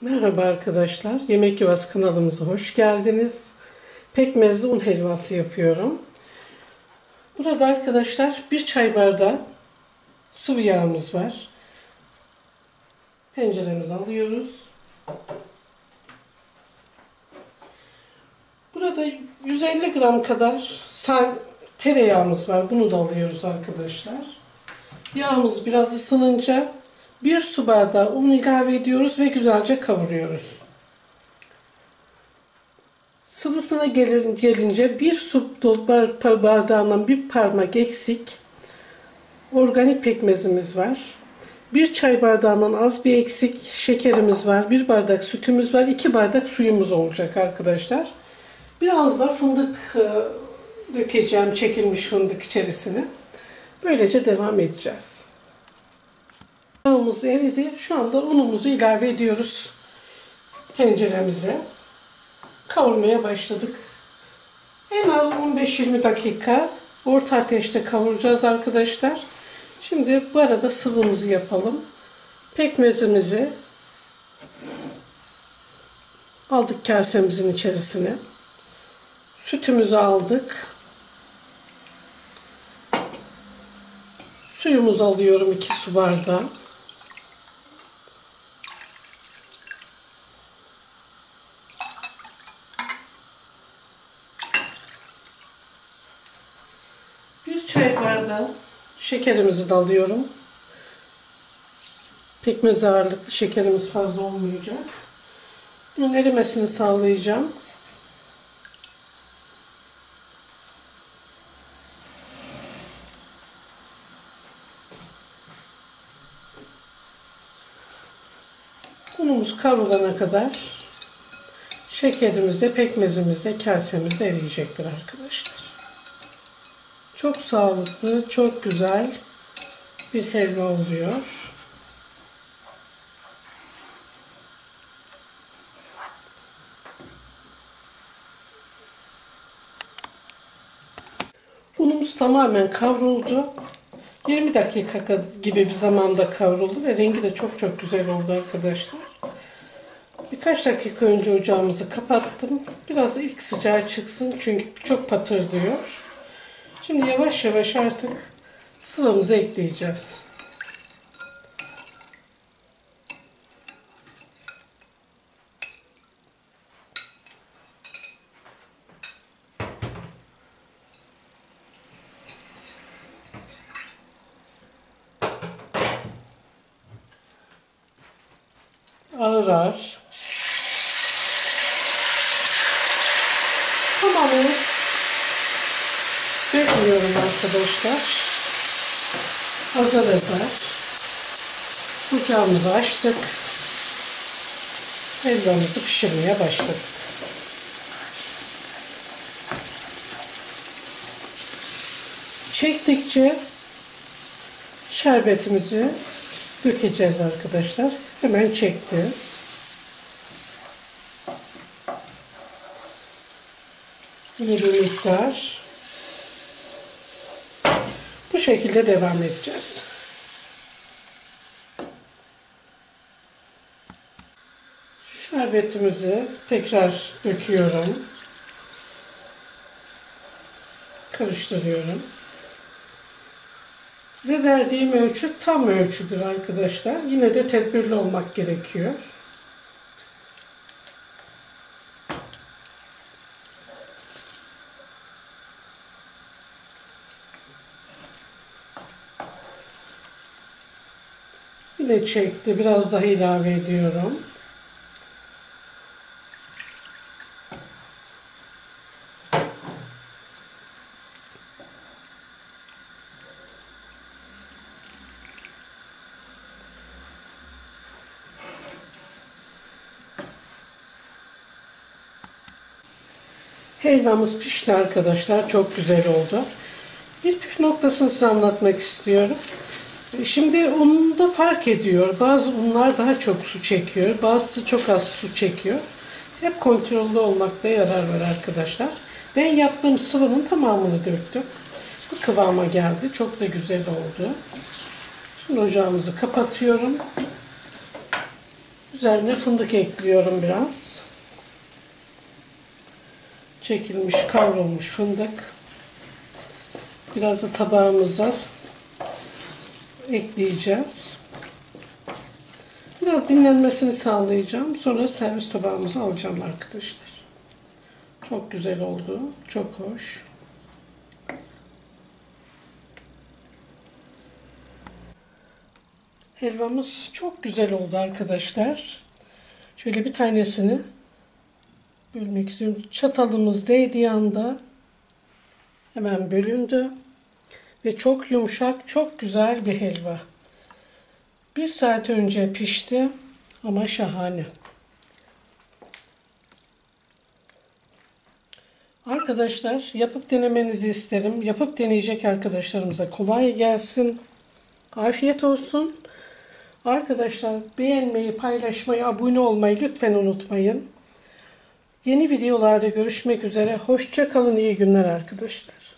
Merhaba arkadaşlar. Yemek Yuvası kanalımıza hoş geldiniz. Pekmezli un helvası yapıyorum. Burada arkadaşlar bir çay bardağı sıvı yağımız var. Tenceremizi alıyoruz. Burada 150 gram kadar sal tereyağımız var. Bunu da alıyoruz arkadaşlar. Yağımız biraz ısınınca bir su bardağı un ilave ediyoruz ve güzelce kavuruyoruz. Sıvısına gelin, gelince bir su bardağından bir parmak eksik organik pekmezimiz var. Bir çay bardağından az bir eksik şekerimiz var. Bir bardak sütümüz var. iki bardak suyumuz olacak arkadaşlar. Biraz da fındık e, dökeceğim çekilmiş fındık içerisine. Böylece devam edeceğiz. Yağımız eridi. Şu anda unumuzu ilave ediyoruz tenceremize. Kavurmaya başladık. En az 15-20 dakika orta ateşte kavuracağız arkadaşlar. Şimdi bu arada sıvımızı yapalım. Pekmezimizi aldık kasemizin içerisine. Sütümüzü aldık. Suyumuzu alıyorum 2 su bardağı. Çay bardağı şekerimizi de alıyorum. Pekmez ağırlıklı şekerimiz fazla olmayacak. Bunun erimesini sağlayacağım. Unumuz kavrulana kadar şekerimiz de pekmezimiz de kasemizde eriyecektir arkadaşlar. Çok sağlıklı, çok güzel bir helva oluyor. Unumuz tamamen kavruldu. 20 dakika gibi bir zamanda kavruldu ve rengi de çok çok güzel oldu arkadaşlar. Birkaç dakika önce ocağımızı kapattım. Biraz ilk sıcağı çıksın çünkü çok patırdıyor. Şimdi yavaş yavaş artık sıvımızı ekleyeceğiz. ağır ağır tamamını dökmüyorum arkadaşlar. Azar azar ocağımızı açtık. Helvamızı pişirmeye başladık. Çektikçe şerbetimizi dökeceğiz arkadaşlar. Hemen çekti. Yine bir miktar. Bu şekilde devam edeceğiz. Şerbetimizi tekrar döküyorum. Karıştırıyorum. Size verdiğim ölçü tam ölçüdür arkadaşlar. Yine de tedbirli olmak gerekiyor. Yine çekti. Biraz daha ilave ediyorum. Helvamız pişti arkadaşlar. Çok güzel oldu. Bir püf noktasını size anlatmak istiyorum. Şimdi ununda fark ediyor. Bazı unlar daha çok su çekiyor. Bazısı çok az su çekiyor. Hep kontrollü olmakta yarar var arkadaşlar. Ben yaptığım sıvının tamamını döktüm. Bu kıvama geldi. Çok da güzel oldu. Şimdi ocağımızı kapatıyorum. Üzerine fındık ekliyorum biraz. Çekilmiş, kavrulmuş fındık. Biraz da tabağımıza ekleyeceğiz. Biraz dinlenmesini sağlayacağım. Sonra servis tabağımıza alacağım arkadaşlar. Çok güzel oldu. Çok hoş. Helvamız çok güzel oldu arkadaşlar. Şöyle bir tanesini bölmek istiyorum. Çatalımız değdiği anda hemen bölündü. Ve çok yumuşak, çok güzel bir helva. Bir saat önce pişti ama şahane. Arkadaşlar yapıp denemenizi isterim. Yapıp deneyecek arkadaşlarımıza kolay gelsin. Afiyet olsun. Arkadaşlar beğenmeyi, paylaşmayı, abone olmayı lütfen unutmayın. Yeni videolarda görüşmek üzere. Hoşça kalın, iyi günler arkadaşlar.